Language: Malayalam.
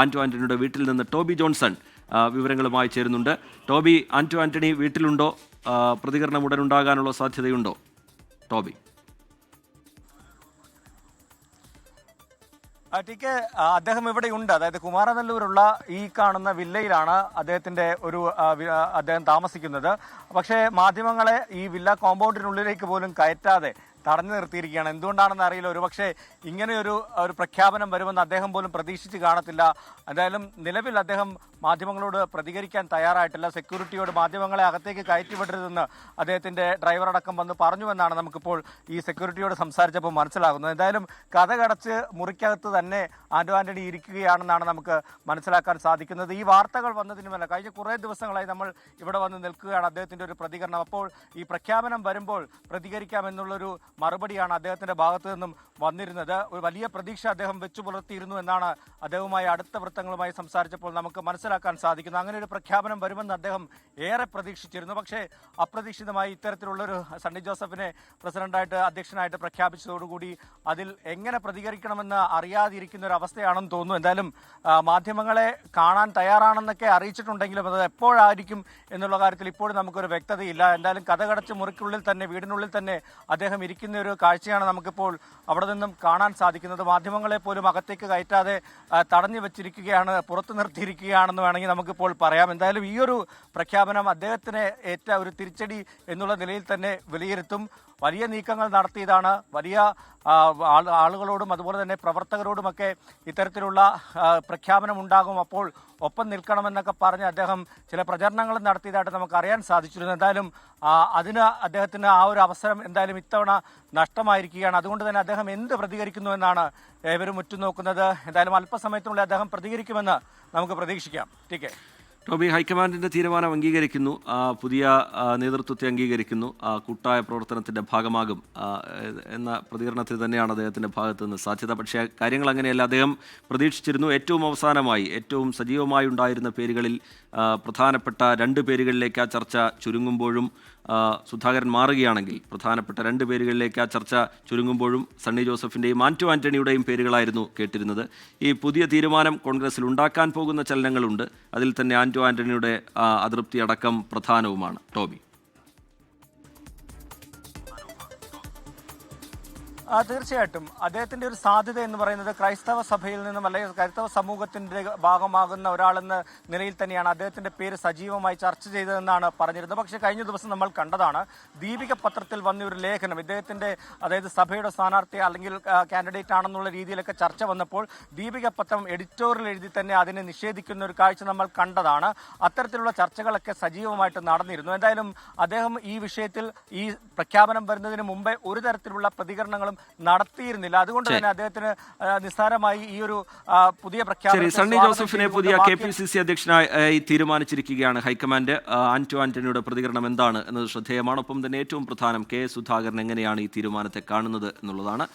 ആന്റോ ആന്റണിയുടെ വീട്ടിൽ നിന്ന് ടോബി ജോൺസൺ വിവരങ്ങളുമായി ചേരുന്നുണ്ട്. ടോബി ആന്റോ ആന്റണി വീട്ടിലുണ്ടോ? പ്രതികരണം ഉടൻ ഉണ്ടാകാനുള്ള സാധ്യതയുണ്ടോ? ടോബി. ടി കെ അദ്ദേഹം ഇവിടെയുണ്ട് അതായത് കുമാരനല്ലൂരുള്ള ഈ കാണുന്ന വില്ലയിലാണ് അദ്ദേഹത്തിന്റെ ഒരു അദ്ദേഹം താമസിക്കുന്നത്. പക്ഷേ മാധ്യമങ്ങളെ ഈ വില്ല കോമ്പൗണ്ടിനുള്ളിലേക്ക് പോലും കയറ്റാതെ തടഞ്ഞു നിർത്തിയിരിക്കുകയാണ്. എന്തുകൊണ്ടാണെന്ന് അറിയില്ല. ഒരുപക്ഷെ ഇങ്ങനെയൊരു ഒരു പ്രഖ്യാപനം വരുമെന്ന് അദ്ദേഹം പോലും പ്രതീക്ഷിച്ച് കാണത്തില്ല. എന്തായാലും നിലവിൽ അദ്ദേഹം മാധ്യമങ്ങളോട് പ്രതികരിക്കാൻ തയ്യാറായിട്ടില്ല. സെക്യൂരിറ്റിയോട് മാധ്യമങ്ങളെ അകത്തേക്ക് കയറ്റിവിടരുതെന്ന് അദ്ദേഹത്തിന്റെ ഡ്രൈവറടക്കം വന്ന് പറഞ്ഞുവെന്നാണ് നമുക്കിപ്പോൾ ഈ സെക്യൂരിറ്റിയോട് സംസാരിച്ചപ്പോൾ മനസ്സിലാകുന്നത്. എന്തായാലും കഥ കടച്ച് മുറിക്കകത്ത് തന്നെ ആൻഡോ ആന്റണി ഇരിക്കുകയാണെന്നാണ് നമുക്ക് മനസ്സിലാക്കാൻ സാധിക്കുന്നത്. ഈ വാർത്തകൾ വന്നതിനുമല്ല കഴിഞ്ഞ കുറേ ദിവസങ്ങളായി നമ്മൾ ഇവിടെ വന്ന് നിൽക്കുകയാണ് അദ്ദേഹത്തിന്റെ ഒരു പ്രതികരണം. അപ്പോൾ ഈ പ്രഖ്യാപനം വരുമ്പോൾ പ്രതികരിക്കാമെന്നുള്ളൊരു മറുപടിയാണ് അദ്ദേഹത്തിന്റെ ഭാഗത്തു നിന്നും വന്നിരുന്നത്. ഒരു വലിയ പ്രതീക്ഷ അദ്ദേഹം വെച്ചു പുലർത്തിയിരുന്നു എന്നാണ് അദ്ദേഹവുമായി അടുത്ത വൃത്തങ്ങളുമായി സംസാരിച്ചപ്പോൾ നമുക്ക് മനസ്സിലാക്കാൻ സാധിക്കുന്നു. അങ്ങനെ ഒരു പ്രഖ്യാപനം വരുമെന്ന് അദ്ദേഹം ഏറെ പ്രതീക്ഷിച്ചിരുന്നു. പക്ഷേ അപ്രതീക്ഷിതമായി ഇത്തരത്തിലുള്ളൊരു സണ്ണി ജോസഫിനെ പ്രസിഡന്റായിട്ട് അധ്യക്ഷനായിട്ട് പ്രഖ്യാപിച്ചതോടുകൂടി അതിൽ എങ്ങനെ പ്രതികരിക്കണമെന്ന് അറിയാതിരിക്കുന്ന ഒരു അവസ്ഥയാണെന്ന് തോന്നുന്നു. എന്തായാലും മാധ്യമങ്ങളെ കാണാൻ തയ്യാറാണെന്നൊക്കെ അറിയിച്ചിട്ടുണ്ടെങ്കിലും അത് എപ്പോഴായിരിക്കും എന്നുള്ള കാര്യത്തിൽ ഇപ്പോഴും നമുക്കൊരു വ്യക്തതയില്ല. എന്തായാലും കഥകടച്ച് മുറിക്കുള്ളിൽ തന്നെ വീടിനുള്ളിൽ തന്നെ അദ്ദേഹം ഇരിക്കുന്ന ഒരു കാഴ്ചയാണ് നമുക്കിപ്പോൾ അവിടെ നിന്നും കാണാൻ സാധിക്കുന്നത്. മാധ്യമങ്ങളെ പോലും അകത്തേക്ക് കയറ്റാതെ തടഞ്ഞു വെച്ചിരിക്കുകയാണ് പുറത്തു നിർത്തിയിരിക്കുകയാണെന്ന് വേണമെങ്കിൽ നമുക്കിപ്പോൾ പറയാം. എന്തായാലും ഈ ഒരു പ്രഖ്യാപനം അദ്ദേഹത്തിന് ഏറ്റ ഒരു തിരിച്ചടി എന്നുള്ള നിലയിൽ തന്നെ വിലയിരുത്തും. വലിയ നീക്കങ്ങൾ നടത്തിയതാണ്. വലിയ ആളുകളോടും അതുപോലെ തന്നെ പ്രവർത്തകരോടുമൊക്കെ ഇത്തരത്തിലുള്ള പ്രഖ്യാപനം ഉണ്ടാകും. അപ്പോൾ ഒപ്പം നിൽക്കണമെന്നൊക്കെ പറഞ്ഞ് അദ്ദേഹം ചില പ്രചരണങ്ങൾ നടത്തിയതായിട്ട് നമുക്ക് അറിയാൻ സാധിച്ചിരുന്നു. എന്തായാലും അതിന് അദ്ദേഹത്തിന് ആ ഒരു അവസരം എന്തായാലും ഇത്തവണ നഷ്ടമായിരിക്കുകയാണ്. അതുകൊണ്ട് തന്നെ അദ്ദേഹം എന്ത് പ്രതികരിക്കുന്നു എന്നാണ് ഏവരും ഉറ്റുനോക്കുന്നത്. എന്തായാലും അല്പസമയത്തിനുള്ളിൽ അദ്ദേഹം പ്രതികരിക്കുമെന്ന് നമുക്ക് പ്രതീക്ഷിക്കാം. T K. ടോബി ഹൈക്കമാൻഡിന്റെ തീരുമാനം അംഗീകരിക്കുന്നു. പുതിയ നേതൃത്വത്തെ അംഗീകരിക്കുന്നു. കൂട്ടായ പ്രവർത്തനത്തിന്റെ ഭാഗമാകും. എന്ന പ്രതികരണത്തിൽ തന്നെയാണ് അദ്ദേഹത്തിന്റെ ഭാഗത്തു നിന്ന് സാധ്യത. പക്ഷേ കാര്യങ്ങൾ അങ്ങനെയല്ല. അദ്ദേഹം പ്രതീക്ഷിച്ചിരുന്നു ഏറ്റവും അവസാനമായി ഏറ്റവും സജീവമായി ഉണ്ടായിരുന്ന പേരുകളിൽ പ്രധാനപ്പെട്ട രണ്ട് പേരുകളിലേക്ക് ആ ചർച്ച ചുരുങ്ങുമ്പോഴും സുധാകരൻ മാറുകയാണെങ്കിൽ പ്രധാനപ്പെട്ട രണ്ട് പേരുകളിലേക്ക് ആ ചർച്ച ചുരുങ്ങുമ്പോഴും സണ്ണി ജോസഫിന്റെയും ആന്റു ആന്റണിയുടെയും പേരുകളായിരുന്നു കേട്ടിരുന്നത്. ഈ പുതിയ തീരുമാനം കോൺഗ്രസിൽ ഉണ്ടാക്കാൻ പോകുന്ന ചലനങ്ങളുണ്ട്. അതിൽ തന്നെ ആന്റോ ആന്റണിയുടെ ആ, അതൃപ്തി അടക്കം പ്രധാനവുമാണ്. ടോബി തീർച്ചയായിട്ടും. അദ്ദേഹത്തിന്റെ ഒരു സാധ്യത എന്ന് പറയുന്നത് ക്രൈസ്തവ സഭയിൽ നിന്നും അല്ലെങ്കിൽ ക്രൈസ്തവ സമൂഹത്തിന്റെ ഭാഗമാകുന്ന ഒരാളെന്ന നിലയിൽ തന്നെയാണ് അദ്ദേഹത്തിന്റെ പേര് സജീവമായി ചർച്ച ചെയ്തതെന്നാണ് പറഞ്ഞിരുന്നത്. പക്ഷേ കഴിഞ്ഞ ദിവസം നമ്മൾ കണ്ടതാണ് ദീപിക പത്രത്തിൽ വന്ന ഒരു ലേഖനം. ഇദ്ദേഹത്തിന്റെ അതായത് സഭയുടെ സ്ഥാനാർത്ഥി അല്ലെങ്കിൽ കാൻഡിഡേറ്റ് ആണെന്നുള്ള രീതിയിലൊക്കെ ചർച്ച വന്നപ്പോൾ ദീപിക പത്രം എഡിറ്റോറിയൽ എഴുതി തന്നെ അതിനെ നിഷേധിക്കുന്ന ഒരു കാഴ്ച നമ്മൾ കണ്ടതാണ്. അത്തരത്തിലുള്ള ചർച്ചകളൊക്കെ സജീവമായിട്ട് നടന്നിരുന്നു. എന്തായാലും അദ്ദേഹം ഈ വിഷയത്തിൽ ഈ പ്രഖ്യാപനം വരുന്നതിന് മുമ്പേ ഒരു തരത്തിലുള്ള പ്രതികരണങ്ങളും നടത്തിയിരുന്നില്ല. അതുകൊണ്ട് തന്നെ അദ്ദേഹത്തിന് നിസ്സാരമായി ഈ ഒരു പുതിയ ശരി പ്രഖ്യാപനം സണ്ണി ജോസഫിനെ പുതിയ കെ പി സി സി അധ്യക്ഷനായി തീരുമാനിച്ചിരിക്കുകയാണ് ഹൈക്കമാൻഡ്. ആന്റോ ആന്റണിയുടെ പ്രതികരണം എന്താണ് എന്നത് ശ്രദ്ധേയമാണ്. ഒപ്പം തന്നെ ഏറ്റവും പ്രധാനം കെ സുധാകരൻ എങ്ങനെയാണ് ഈ തീരുമാനത്തെ കാണുന്നത് എന്നുള്ളതാണ്.